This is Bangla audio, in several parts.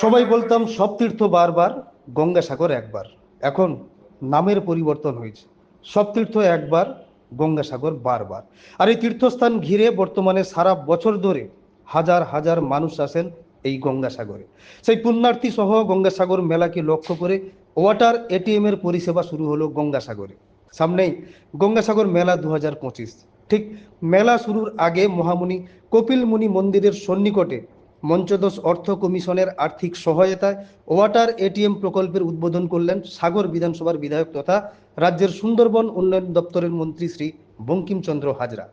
সবাই বলতাম সব তীর্থ বারবার গঙ্গাসাগর একবার। এখন নামের পরিবর্তন হয়েছে। সব তীর্থ একবার গঙ্গাসাগর বারবার। আর এই তীর্থস্থান ঘিরে বর্তমানে সারা বছর ধরে হাজার হাজার মানুষ আসেন এই গঙ্গাসাগরে সেই পুণ্যার্থী সহ গঙ্গাসাগর মেলাকে লক্ষ্য করে ওয়াটার এটিএম এর পরিষেবা শুরু হলো গঙ্গাসাগরে সামনেই গঙ্গাসাগর মেলা দু হাজার পঁচিশ। ঠিক মেলা শুরুর আগে মহামুনি কপিল মুনি মন্দিরের সন্নিকটে মঞ্চদোষ অর্থ কমিশনের আর্থিক সহায়তায় ওয়াটার এটিএম প্রকল্পের উদ্বোধন করলেন সাগর বিধানসভার বিধায়ক তথা রাজ্যের সুন্দরবন উন্নয়ন দপ্তরের মন্ত্রী শ্রী বঙ্কিমচন্দ্র হাজরা।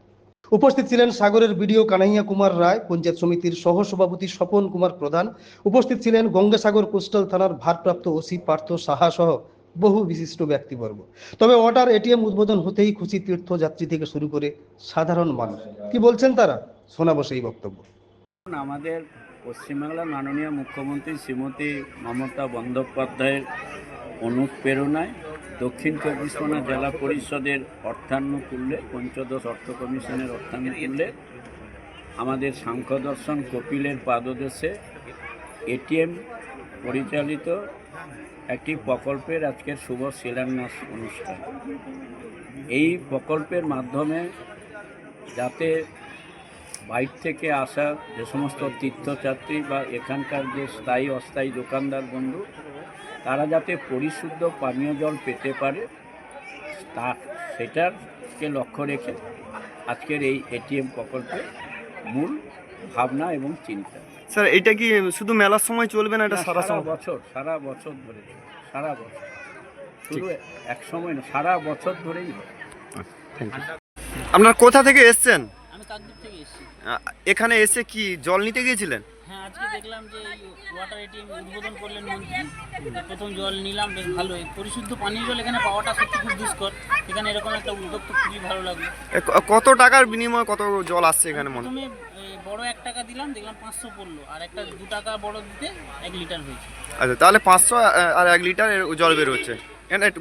উপস্থিত ছিলেন সাগরের বিডিও কানাইয়া কুমার রায়, পঞ্চায়েত সমিতির সহসভাপতি স্বপন কুমার প্রধান, উপস্থিত ছিলেন গঙ্গাসাগর কোস্টাল থানার ভারপ্রাপ্ত ওসি পার্থ সাহা সহ বহু বিশিষ্ট ব্যক্তিবর্গ। তবে ওয়াটার এটিএম উদ্বোধন হতেই খুশি তীর্থযাত্রী থেকে শুরু করে সাধারণ মানুষ। কি বলছেন তারা? শোনাবো সেই বক্তব্য। আমাদের পশ্চিমবাংলার মাননীয় মুখ্যমন্ত্রী শ্রীমতী মমতা বন্দ্যোপাধ্যায়ের অনুপ্রেরণায় দক্ষিণ চব্বিশ পরগনা জেলা পরিষদের অর্থানুকূল্যে, পঞ্চদশ অর্থ কমিশনের অর্থানুকূল্যে আমাদের সাংখ্যদর্শন কপিলের পাদদেশে এটিএম পরিচালিত একটি প্রকল্পের আজকের শুভ শিলান্যাস অনুষ্ঠান। এই প্রকল্পের মাধ্যমে যাতে বাইর থেকে আসা যে সমস্ত তীর্থযাত্রী বা এখানকার যে স্থায়ী অস্থায়ী দোকানদার বন্ধু তারা যাতে পরিশুদ্ধ পানীয় জল পেতে পারে তা সেটারকে লক্ষ্য রেখে আজকের এই এটিএম প্রকল্পের মূল ভাবনা এবং চিন্তা। স্যার এটা কি শুধু মেলার সময় চলবে না এটা সারা সারা বছর সারা বছর ধরে সারা বছর। শুধু এক সময় না সারা বছর ধরেই থ্যাংক ইউ আপনার কোথা থেকে এসেছেন আমি কাকদ্বীপ থেকে এসেছি আহ, এখানে এসে কি জল নিতে গিয়েছিলেন? হ্যাঁ আজকে দেখলাম যে ওয়াটার এটিএম উদ্বোধন করলেন মন্ত্রী। প্রথম জল নিলাম বেশ পরিশুদ্ধ পানীয় জল এখানে পাওয়াটা সত্যি খুব দুষ্কর। এখানে এরকম একটা উদ্যোগ তো খুবই ভালো লাগল। কত টাকার বিনিময়ে কত জল আসছে এখানে মনে প্রথমে বড় এক টাকা দিলাম দেখলাম পাঁচশো পড়ল। আর একটা দু টাকা বড় দিতে এক লিটার হয়েছে। আচ্ছা তাহলে পাঁচশো আর এক লিটার জল বেরোচ্ছে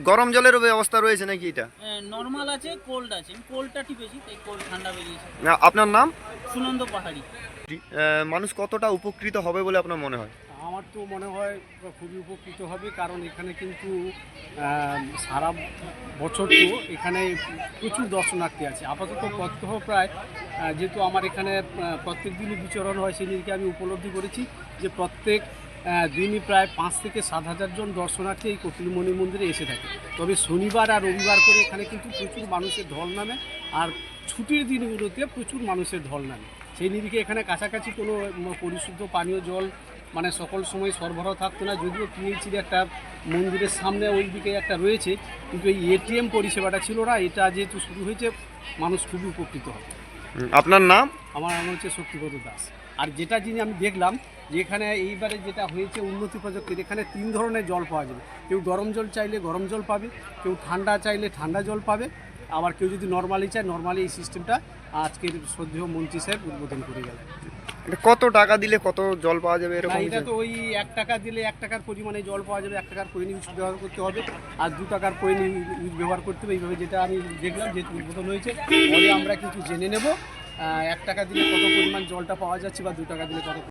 গরম জলের ব্যবস্থা রয়েছে নাকি এটা? নর্মাল আছে কোল্ড আছে। কোল্ডটা টিপেছি তাই কোল্ড ঠান্ডা বেরিয়েছে। আপনার নাম? সুনন্দ পাহাড়ি। মানুষ কতটা উপকৃত হবে বলে আপনার মনে হয়? আমার তো মনে হয় খুবই উপকৃত হবে কারণ এখানে কিন্তু সারা বছর তো এখানে প্রচুর দর্শনার্থী আছে। আপাতত প্রত্যহ প্রায় যেহেতু আমার এখানে প্রত্যেক দিনই বিচরণ হয় সেদিনকে আমি উপলব্ধি করেছি যে প্রত্যেক দিনই প্রায় পাঁচ থেকে সাত হাজার জন দর্শনার্থী এই কপিলমণি মন্দিরে এসে থাকে। তবে শনিবার আর রবিবার করে এখানে কিন্তু প্রচুর মানুষের ঢল নামে আর ছুটির দিনগুলোতে প্রচুর মানুষের ঢল নামে। সেই নিরিখে এখানে কাছাকাছি কোনো পরিশুদ্ধ পানীয় জল মানে সকল সময় সরবরাহ থাকতো না যদিও পিএইচির একটা মন্দিরের সামনে ওই দিকে একটা রয়েছে কিন্তু এই এটিএম পরিষেবাটা ছিল না। এটা যেহেতু শুরু হয়েছে মানুষ খুবই উপকৃত হবে। আপনার নাম? আমার নাম হচ্ছে শক্তিপদ দাস। আর যেটা জিনিস আমি দেখলাম যে এখানে এইবারে যেটা হয়েছে উন্নতি প্রযুক্তির এখানে তিন ধরনের জল পাওয়া যাবে। কেউ গরম জল চাইলে গরম জল পাবে কেউ ঠান্ডা চাইলে ঠান্ডা জল পাবে আবার কেউ যদি নর্মালি চায় নর্মালি এই সিস্টেমটা আজকের শ্রদ্ধেয় মন্ত্রী সাহেব উদ্বোধন করে গেলেন। এটা কত টাকা দিলে কত জল পাওয়া যাবে এরকম এটা তো ওই এক টাকা দিলে এক টাকার পরিমাণে জল পাওয়া যাবে এক টাকার পয়েন্ট ইউজ ব্যবহার করতে হবে আর দু টাকার পয়েন্ট ইউজ ব্যবহার করতে হবে এইভাবে যেটা আমি দেখলাম যেহেতু উদ্বোধন হয়েছে আমরা কিছু জেনে নেব। এক টাকা দিলে কত পরিমাণ জলটা পাওয়া যাচ্ছে বা দু টাকা দিলে কত